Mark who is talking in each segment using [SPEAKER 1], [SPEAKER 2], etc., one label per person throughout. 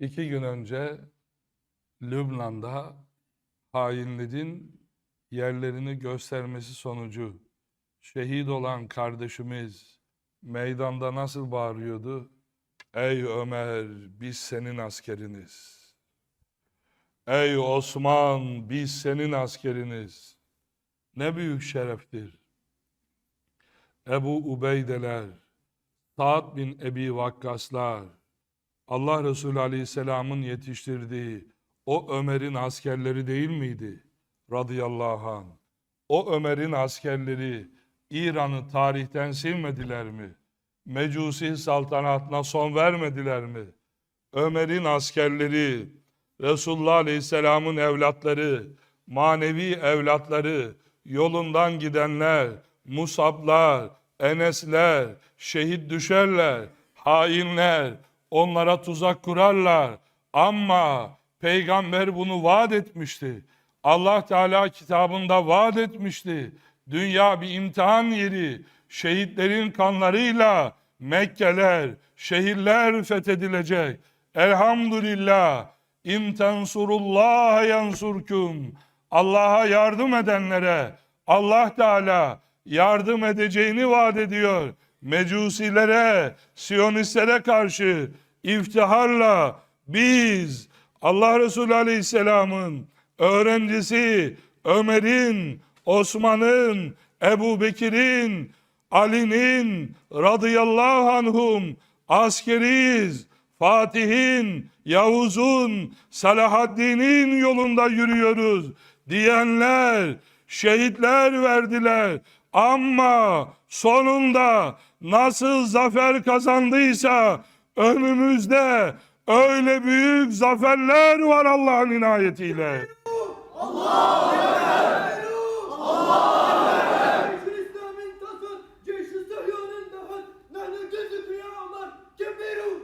[SPEAKER 1] İki gün önce Lübnan'da hainlerin yerlerini göstermesi sonucu şehit olan kardeşimiz meydanda nasıl bağırıyordu? Ey Ömer biz senin askeriniz. Ey Osman biz senin askeriniz. Ne büyük şereftir. Ebu Ubeydeler, Sa'd bin Ebi Vakkaslar, Allah Resulü Aleyhisselam'ın yetiştirdiği o Ömer'in askerleri değil miydi? Radıyallahu anh. O Ömer'in askerleri İran'ı tarihten silmediler mi? Mecusi saltanatına son vermediler mi? Ömer'in askerleri, Resulullah Aleyhisselam'ın evlatları, manevi evlatları, yolundan gidenler, Musablar, Enesler, şehit düşerler, hainler, onlara tuzak kurarlar. Ama peygamber bunu vaat etmişti. Allah Teala kitabında vaat etmişti. Dünya bir imtihan yeri. Şehitlerin kanlarıyla Mekkeler, şehirler fethedilecek. Elhamdülillah. İn tensurullah yansurkum. Allah'a yardım edenlere Allah Teala yardım edeceğini vaat ediyor. Mecusilere, Siyonistlere karşı iftiharla biz Allah Resulü Aleyhisselam'ın öğrencisi Ömer'in, Osman'ın, Ebu Bekir'in, Ali'nin radıyallahu anhum askeriyiz. Fatih'in, Yavuz'un, Salahaddin'in yolunda yürüyoruz diyenler şehitler verdiler. Ama sonunda nasıl zafer kazandıysa önümüzde öyle büyük zaferler var Allah'ın inayetiyle.
[SPEAKER 2] Allah Ekber! Allah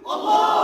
[SPEAKER 2] Allah!